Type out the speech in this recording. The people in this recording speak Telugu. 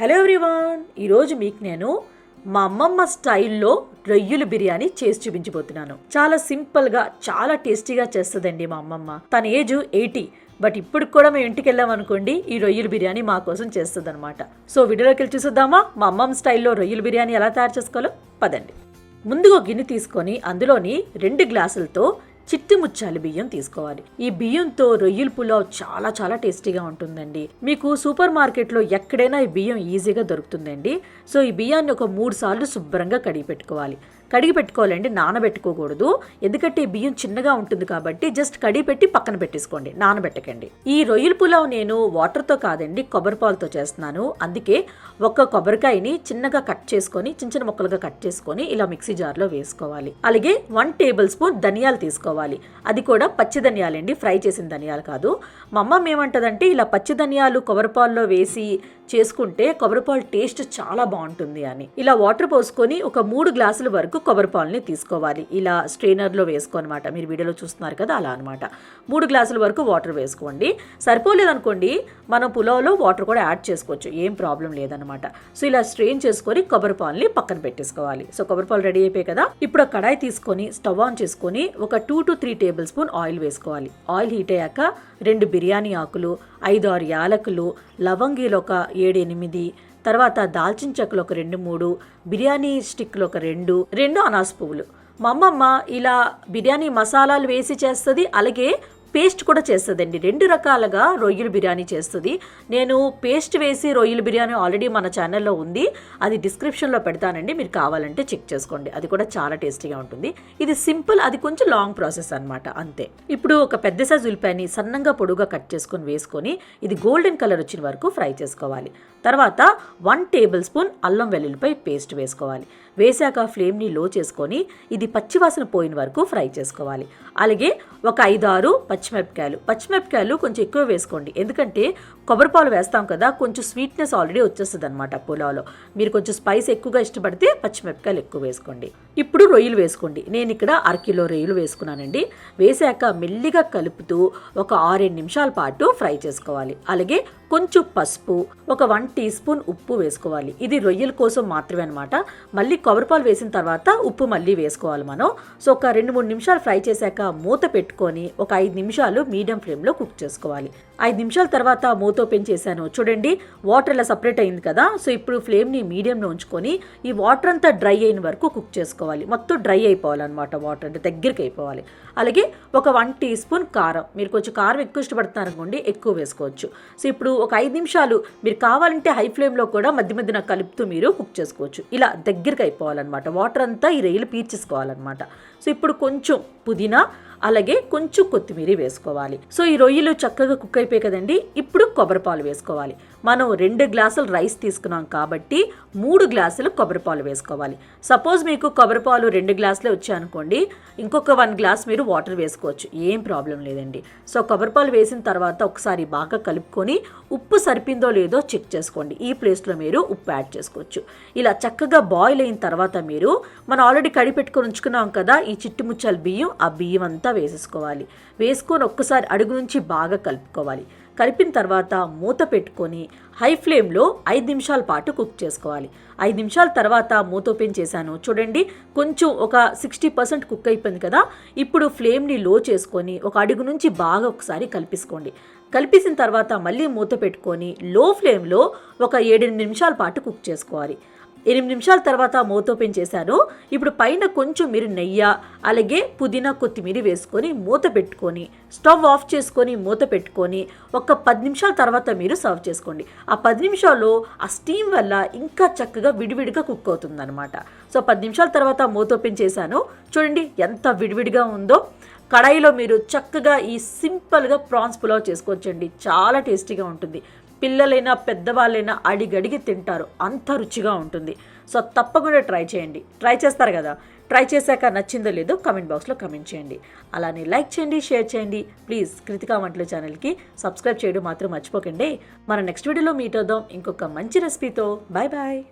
Hello everyone. ఈరోజు మీకు నేను మా అమ్మమ్మ స్టైల్లో రొయ్యలు బిర్యానీ చేసి చూపించబోతున్నాను. చాలా సింపుల్గా చాలా టేస్టీగా చేస్తుందండి మా అమ్మమ్మ. తన ఏజ్ ఎయిటీ బట్ ఇప్పుడు కూడా మేము ఇంటికి వెళ్ళాం అనుకోండి ఈ రొయ్యల బిర్యానీ మా కోసం చేస్తుంది అనమాట సో వీడియోలోకి వెళ్ళి చూసేద్దామా? మా అమ్మమ్మ స్టైల్లో రొయ్యల బిర్యానీ ఎలా తయారు చేసుకోవాలో? పదండి. ముందుగా గిన్నె తీసుకొని అందులోని రెండు గ్లాసులతో చిట్టి ముచ్చాలి బియ్యం తీసుకోవాలి. ఈ బియ్యంతో రొయ్యల పులావ్ చాలా చాలా టేస్టీగా ఉంటుందండి. మీకు సూపర్ మార్కెట్లో ఎక్కడైనా ఈ బియ్యం ఈజీగా దొరుకుతుందండి. సో ఈ బియ్యాన్ని ఒక మూడు సార్లు శుభ్రంగా కడిగి పెట్టుకోవాలి. కడిగి పెట్టుకోవాలండి నానబెట్టుకోకూడదు. ఎందుకంటే బియ్యం చిన్నగా ఉంటుంది కాబట్టి జస్ట్ కడిగి పెట్టి పక్కన పెట్టేసుకోండి నానబెట్టకండి. ఈ రొయ్యల పులావ్ నేను వాటర్తో కాదండి కొబ్బరి పాలతో చేస్తున్నాను. అందుకే ఒక కొబ్బరికాయని చిన్నగా కట్ చేసుకొని చిన్న చిన్న ముక్కలుగా కట్ చేసుకొని ఇలా మిక్సీ జార్లో వేసుకోవాలి. అలాగే వన్ టేబుల్ స్పూన్ ధనియాలు తీసుకోవాలి. అది కూడా పచ్చి ధనియాలండి ఫ్రై చేసిన ధనియాలు కాదు. మా అమ్మ ఏమంటదంటే ఇలా పచ్చి ధనియాలు కొబ్బరిపాల్లో వేసి చేసుకుంటే కొబ్బరిపాలు టేస్ట్ చాలా బాగుంటుంది అని. ఇలా వాటర్ పోసుకొని ఒక మూడు గ్లాసుల వరకు కొబ్బరి పాలని తీసుకోవాలి. ఇలా స్ట్రెయినర్లో వేసుకోనమాట. మీరు వీడియోలో చూస్తున్నారు కదా అలా అనమాట మూడు గ్లాసుల వరకు వాటర్ వేసుకోండి. సరిపోలేదనుకోండి మనం పులావ్లో వాటర్ కూడా యాడ్ చేసుకోవచ్చు. ఏం ప్రాబ్లం లేదనమాట సో ఇలా స్ట్రెయిన్ చేసుకొని కొబ్బరి పాలని పక్కన పెట్టేసుకోవాలి. సో కొబ్బరి పాలు రెడీ అయిపోయాయి కదా. ఇప్పుడు కడాయి తీసుకొని స్టవ్ ఆన్ చేసుకొని ఒక two to three tablespoon oil వేసుకోవాలి. ఆయిల్ హీట్ అయ్యాక రెండు బిర్యానీ ఆకులు ఐదు ఆరు యాలకులు లవంగీలు ఒక ఏడు ఎనిమిది తర్వాత దాల్చిన చెక్కలు ఒక రెండు మూడు బిర్యానీ స్టిక్లు ఒక రెండు రెండు అనాస పువ్వులు. మా అమ్మమ్మ ఇలా బిర్యానీ మసాలాలు వేసి చేస్తుంది అలాగే పేస్ట్ కూడా చేస్తుందండి. రెండు రకాలుగా రొయ్యల బిర్యానీ చేస్తుంది. నేను పేస్ట్ వేసి రొయ్యల బిర్యానీ ఆల్రెడీ మన ఛానల్లో ఉంది. అది డిస్క్రిప్షన్లో పెడతానండి. మీరు కావాలంటే చెక్ చేసుకోండి. అది కూడా చాలా టేస్టీగా ఉంటుంది. ఇది సింపుల్ అది కొంచెం లాంగ్ ప్రాసెస్ అనమాట అంతే. ఇప్పుడు ఒక పెద్ద సైజు ఉల్లిపాయని సన్నంగా పొడుగా కట్ చేసుకొని వేసుకొని ఇది గోల్డెన్ కలర్ వచ్చిన వరకు ఫ్రై చేసుకోవాలి. తర్వాత వన్ టేబుల్ స్పూన్ అల్లం వెల్లుల్లిపై పేస్ట్ వేసుకోవాలి. వేసాక ఫ్లేమ్ని లో చేసుకొని ఇది పచ్చివాసన పోయిన వరకు ఫ్రై చేసుకోవాలి. అలాగే ఒక ఐదు ఆరు పచ్చిమిరపకాయలు. పచ్చిమిరపకాయలు కొంచెం ఎక్కువ వేసుకోండి. ఎందుకంటే కొబ్బరిపాలు వేస్తాం కదా కొంచెం స్వీట్నెస్ ఆల్రెడీ వచ్చేస్తుంది అనమాట పులావ్లో. మీరు కొంచెం స్పైస్ ఎక్కువగా ఇష్టపడితే పచ్చిమిరపకాయలు ఎక్కువ వేసుకోండి. ఇప్పుడు రొయ్యలు వేసుకోండి. నేను ఇక్కడ అరకిలో రొయ్యలు వేసుకున్నానండి. వేసాక మెల్లిగా కలుపుతూ ఒక ఆరేడు నిమిషాల పాటు ఫ్రై చేసుకోవాలి. అలాగే కొంచెం పసుపు ఒక వన్ టీ స్పూన్ ఉప్పు వేసుకోవాలి. ఇది రొయ్యల కోసం మాత్రమే అనమాట మళ్ళీ కొబ్బరిపాలు వేసిన తర్వాత ఉప్పు మళ్ళీ వేసుకోవాలి మనం. సో ఒక రెండు మూడు నిమిషాలు ఫ్రై చేశాక మూత పెట్టుకొని ఒక ఐదు నిమిషాలు మీడియం ఫ్లేమ్లో కుక్ చేసుకోవాలి. ఐదు నిమిషాల తర్వాత మూత ఓపెన్ చేశాను. చూడండి వాటర్ ఇలా సపరేట్ అయింది కదా. సో ఇప్పుడు ఫ్లేమ్ని మీడియంలో ఉంచుకొని ఈ వాటర్ అంతా డ్రై అయిన వరకు కుక్ చేసుకోవాలి. మొత్తం డ్రై అయిపోవాలన్నమాట వాటర్ అంటే దగ్గరికి అయిపోవాలి. అలాగే ఒక వన్ టీ స్పూన్ కారం. మీరు కొంచెం కారం ఎక్కువ ఇష్టపడతారు అనుకోండి ఎక్కువ వేసుకోవచ్చు. సో ఇప్పుడు ఒక ఐదు నిమిషాలు మీరు కావాలంటే హై ఫ్లేమ్లో కూడా మధ్య మధ్యన కలుపుతూ మీరు కుక్ చేసుకోవచ్చు. ఇలా దగ్గరికి అయిపోవాలన్నమాట. వాటర్ అంతా ఈ రొయ్యలు పీల్చేసుకోవాలన్నమాట సో ఇప్పుడు కొంచెం పుదీనా అలాగే కొంచెం కొత్తిమీర వేసుకోవాలి. సో ఈ రొయ్యలు చక్కగా కుక్ అయిపోయాయి కదండి. ఇప్పుడు కొబ్బరిపాలు వేసుకోవాలి. మనం రెండు గ్లాసులు రైస్ తీసుకున్నాం కాబట్టి మూడు గ్లాసులు కొబ్బరిపాలు వేసుకోవాలి. సపోజ్ మీకు కొబ్బరిపాలు రెండు గ్లాసులే వచ్చాయనుకోండి ఇంకొక వన్ గ్లాస్ మీరు వాటర్ వేసుకోవచ్చు. ఏం ప్రాబ్లం లేదండి. సో కొబ్బరిపాలు వేసిన తర్వాత ఒకసారి బాగా కలుపుకొని ఉప్పు సరిపోయిందో లేదో చెక్ చేసుకోండి. ఈ ప్లేస్లో మీరు ఉప్పు యాడ్ చేసుకోవచ్చు. ఇలా చక్కగా బాయిల్ అయిన తర్వాత మీరు మనం ఆల్రెడీ కడిపెట్టుకొని ఉంచుకున్నాం కదా ఈ చిట్టుముచ్చాల బియ్యం ఆ బియ్యం అంతా వేసేసుకోవాలి. వేసుకొని ఒక్కసారి అడుగు నుంచి బాగా కలుపుకోవాలి. కలిపిన తర్వాత మూత పెట్టుకొని హై ఫ్లేమ్లో ఐదు నిమిషాల పాటు కుక్ చేసుకోవాలి. ఐదు నిమిషాల తర్వాత మూత ఓపెన్ చేశాను. చూడండి కొంచెం ఒక సిక్స్టీ పర్సెంట్ కుక్ అయిపోయింది కదా? ఇప్పుడు ఫ్లేమ్ని లో చేసుకొని ఒక అడుగు నుంచి బాగా ఒకసారి కలిపేసుకోండి. కలిపేసిన తర్వాత మళ్ళీ మూత పెట్టుకొని లో ఫ్లేమ్లో ఒక ఏడెనిమిది నిమిషాల పాటు కుక్ చేసుకోవాలి. ఎనిమిది నిమిషాల తర్వాత మూత ఓపెన్ చేశాను. ఇప్పుడు పైన కొంచెం మీరు నెయ్యి అలాగే పుదీనా కొత్తిమీర వేసుకొని మూత పెట్టుకొని స్టవ్ ఆఫ్ చేసుకొని మూత పెట్టుకొని ఒక పది నిమిషాల తర్వాత మీరు సర్వ్ చేసుకోండి. ఆ పది నిమిషాల్లో ఆ స్టీమ్ వల్ల ఇంకా చక్కగా విడివిడిగా కుక్ అవుతుందన్నమాట. సో పది నిమిషాల తర్వాత మూత ఓపెన్ చేశాను. చూడండి ఎంత విడివిడిగా ఉందో. కడాయిలో మీరు చక్కగా ఈ సింపుల్గా ప్రాన్స్ పులావ్ చేసుకోవచ్చండి. చాలా టేస్టీగా ఉంటుంది. పిల్లలైనా పెద్దవాళ్ళైనా అడిగడిగి తింటారు. అంత రుచిగా ఉంటుంది. సో తప్పకుండా ట్రై చేయండి. ట్రై చేస్తారు కదా? ట్రై చేశాక నచ్చిందో లేదో కమెంట్ బాక్స్లో కమెంట్ చేయండి. అలానే లైక్ చేయండి షేర్ చేయండి. ప్లీజ్ కృతికా వంటల ఛానల్కి సబ్స్క్రైబ్ చేయడం మాత్రం మర్చిపోకండి. మన నెక్స్ట్ వీడియోలో మీట్ అవుదాం. ఇంకొక మంచి రెసిపీతో. Bye bye.